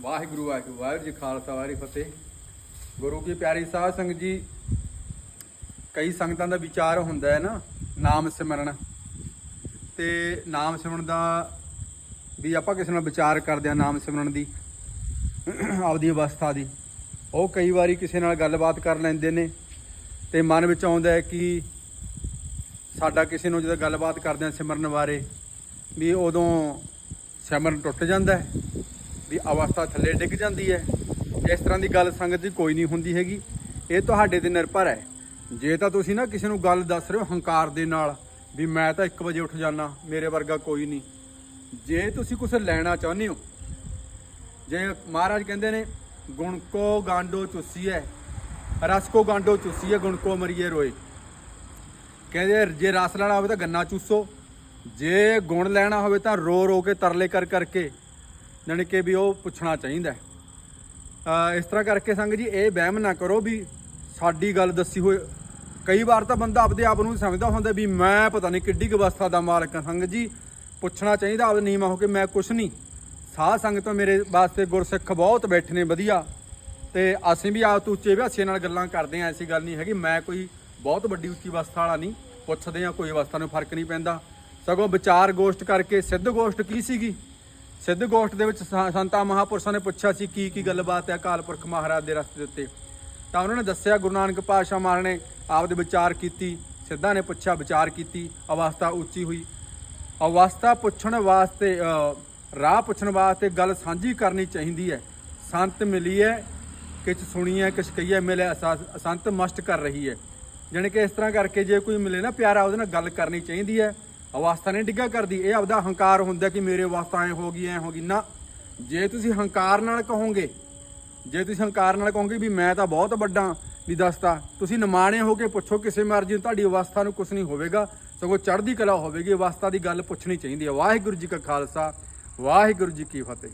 ਵਾਹਿਗੁਰੂ ਵਾਹਿਗੁਰੂ ਵਾਹਿਗੁਰੂ ਜੀ ਖਾਲਸਾ, ਵਾਹਿਗੁਰੂ ਫਤਿਹ। ਗੁਰੂ ਕੀ ਪਿਆਰੀ ਸਾਧ ਸੰਗਤ ਜੀ, ਕਈ ਸੰਗਤਾਂ ਦਾ ਵਿਚਾਰ ਹੁੰਦਾ ਹੈ ਨਾ, ਨਾਮ ਸਿਮਰਨ। ਤੇ ਨਾਮ ਸਿਮਰਨ ਦਾ ਵੀ ਆਪਾਂ ਕਿਸੇ ਨਾਲ ਵਿਚਾਰ ਕਰਦੇ ਆ ਨਾਮ ਸਿਮਰਨ ਦੀ, ਆਪਦੀ ਅਵਸਥਾ ਦੀ। ਉਹ ਕਈ ਵਾਰੀ ਕਿਸੇ ਨਾਲ ਗੱਲਬਾਤ ਕਰ ਲੈਂਦੇ ਨੇ ਤੇ ਮਨ ਵਿੱਚ ਆਉਂਦਾ ਹੈ ਕਿ ਸਾਡਾ ਕਿਸੇ ਨੂੰ ਜਦੋਂ ਗੱਲਬਾਤ ਕਰਦੇ ਆ ਸਿਮਰਨ ਬਾਰੇ, ਵੀ ਉਦੋਂ ਸਿਮਰਨ ਟੁੱਟ ਜਾਂਦਾ ਹੈ। ਵੀ ਅਵਸਥਾ ਥੱਲੇ ਡਿੱਗ ਜਾਂਦੀ ਹੈ। ਇਸ ਤਰ੍ਹਾਂ ਦੀ ਗੱਲ ਸੰਗਤ ਦੀ ਕੋਈ ਨਹੀਂ ਹੁੰਦੀ ਹੈਗੀ। ਇਹ ਤੁਹਾਡੇ ਤੇ ਨਿਰਭਰ ਹੈ। ਜੇ ਤਾਂ ਤੁਸੀਂ ਨਾ ਕਿਸੇ ਨੂੰ ਗੱਲ ਦੱਸ ਰਹੇ ਹੋ ਹੰਕਾਰ ਦੇ ਨਾਲ ਵੀ ਮੈਂ ਤਾਂ 1 ਵਜੇ ਉੱਠ ਜਾਣਾ ਮੇਰੇ ਵਰਗਾ ਕੋਈ ਨਹੀਂ। ਜੇ ਤੁਸੀਂ ਕੁਝ ਲੈਣਾ ਚਾਹੁੰਦੇ ਹੋ, ਜੇ ਮਹਾਰਾਜ ਕਹਿੰਦੇ ਨੇ, ਗੁਣ ਕੋ ਗਾਂਡੋ ਚੁੱਸੀਐ, ਰਸ ਕੋ ਗਾਂਡੋ ਚੁੱਸੀਐ, ਗੁਣ ਕੋ ਮਰੀਏ ਰੋਏ। ਕਹਿੰਦੇ, ਜੇ ਰਸ ਲੈਣਾ ਹੋਵੇ ਤਾਂ ਗੰਨਾ ਚੂਸੋ, ਜੇ ਗੁਣ ਲੈਣਾ ਹੋਵੇ ਤਾਂ ਰੋ ਰੋ ਕੇ ਤਰਲੇ ਕਰ ਕਰਕੇ ਜਾਣੀ ਕਿ ਵੀ ਉਹ ਪੁੱਛਣਾ ਚਾਹੀਦਾ ਇਸ ਤਰ੍ਹਾਂ ਕਰਕੇ ਸੰਗ ਜੀ ਇਹ ਵਹਿਮ ਨਾ ਕਰੋ ਵੀ ਸਾਡੀ ਗੱਲ ਦੱਸੀ ਹੋਏ ਕਈ ਵਾਰ ਤਾਂ ਬੰਦਾ ਆਪਦੇ ਆਪ ਨੂੰ ਸਮਝਦਾ ਹੁੰਦਾ ਵੀ ਮੈਂ ਪਤਾ ਨਹੀਂ ਕਿੱਡੀ ਕੁ ਅਵਸਥਾ ਦਾ ਮਾਲਕ ਹਾਂ ਸੰਗ ਜੀ। ਪੁੱਛਣਾ ਚਾਹੀਦਾ ਆਪ ਨੀਮਾ ਹੋ ਕੇ ਮੈਂ ਕੁਛ ਨਹੀਂ। ਸਾਧ ਸੰਗਤ ਤੋਂ ਮੇਰੇ ਵਾਸਤੇ ਗੁਰਸਿੱਖ ਬਹੁਤ ਬੈਠੇ ਨੇ ਵਧੀਆ। ਤੇ ਅਸੀਂ ਵੀ ਆਪ ਤੋਂ ਉੱਚੇ ਵਿਹਾਸੇ ਨਾਲ ਗੱਲਾਂ ਕਰਦੇ ਆਂ ਐਸੀ ਗੱਲ ਨਹੀਂ ਹੈਗੀ। ਮੈਂ ਕੋਈ ਬਹੁਤ ਵੱਡੀ ਉੱਚੀ ਅਵਸਥਾ ਵਾਲਾ ਨਹੀਂ। ਪੁੱਛਦੇ ਆ ਕੋਈ ਅਵਸਥਾ ਨੂੰ ਫ਼ਰਕ ਨਹੀਂ ਪੈਂਦਾ। ਸਗੋਂ ਵਿਚਾਰ ਗੋਸ਼ਟ ਕਰਕੇ ਸਿੱਧ ਗੋਸ਼ਟ ਕੀ ਸੀਗੀ? ਸਿੱਧ ਗੋਸ਼ਟ ਦੇ ਵਿੱਚ ਸੰ- ਸੰਤਾਂ ਮਹਾਪੁਰਸ਼ਾਂ ਨੇ ਪੁੱਛਿਆ ਸੀ ਕੀ ਕੀ ਗੱਲਬਾਤ ਹੈ ਅਕਾਲ ਪੁਰਖ ਮਹਾਰਾਜ ਦੇ ਰਸਤੇ ਦੇ ਉੱਤੇ। ਤਾਂ ਉਹਨਾਂ ਨੇ ਦੱਸਿਆ ਗੁਰੂ ਨਾਨਕ ਪਾਤਸ਼ਾਹ ਮਹਾਰਾਜ ਨੇ ਆਪਦੇ ਵਿਚਾਰ ਕੀਤੀ, ਸਿੱਧਾਂ ਨੇ ਪੁੱਛਿਆ ਵਿਚਾਰ ਕੀਤੀ, ਅਵਸਥਾ ਉੱਚੀ ਹੋਈ। ਅਵਸਥਾ ਪੁੱਛਣ ਵਾਸਤੇ ਰਾਹ ਪੁੱਛਣ ਵਾਸਤੇ ਗੱਲ ਸਾਂਝੀ ਕਰਨੀ ਚਾਹੀਦੀ ਹੈ। ਸੰਤ ਮਿਲੀ ਹੈ ਕਿਛ ਸੁਣੀ ਹੈ ਕਿਛ ਕਹੀਏ ਮਿਲੇ ਅਸਾ- ਸੰਤ ਮਸ਼ਟ ਕਰ ਰਹੀ ਹੈ। ਜਾਣੀ ਕਿ ਇਸ ਤਰ੍ਹਾਂ ਕਰਕੇ ਜੇ ਕੋਈ ਮਿਲੇ ਨਾ ਪਿਆਰਾ, ਉਹਦੇ ਨਾਲ ਗੱਲ ਕਰਨੀ ਚਾਹੀਦੀ ਹੈ। ਅਵਸਥਾ ਨਹੀਂ ਡਿੱਗਾ ਕਰਦੀ। ਇਹ ਆਪਦਾ ਹੰਕਾਰ ਹੁੰਦਾ ਕਿ ਮੇਰੇ ਅਵਸਥਾ ਐ ਹੋ ਗਈ, ਐ ਹੋ ਗਈ। ਨਾ, ਜੇ ਤੁਸੀਂ ਹੰਕਾਰ ਨਾਲ ਕਹੋਗੇ, ਜੇ ਤੁਸੀਂ ਹੰਕਾਰ ਨਾਲ ਕਹੋਗੇ ਵੀ ਮੈਂ ਤਾਂ ਬਹੁਤ ਵੱਡਾ ਵੀ ਦੱਸਤਾ, ਤੁਸੀਂ ਨਿਮਾਣੇ ਹੋ ਕੇ ਪੁੱਛੋ ਕਿਸੇ ਮਰਜ਼ੀ ਨੂੰ, ਤੁਹਾਡੀ ਅਵਸਥਾ ਨੂੰ ਕੁਝ ਨਹੀਂ ਹੋਵੇਗਾ। ਸਗੋਂ ਚੜ੍ਹਦੀ ਕਲਾ ਹੋਵੇਗੀ, ਅਵਸਥਾ ਦੀ ਗੱਲ ਪੁੱਛਣੀ ਚਾਹੀਦੀ ਹੈ। ਵਾਹਿਗੁਰੂ ਜੀ ਕਾ ਖਾਲਸਾ, ਵਾਹਿਗੁਰੂ ਜੀ ਕੀ ਫਤਿਹ।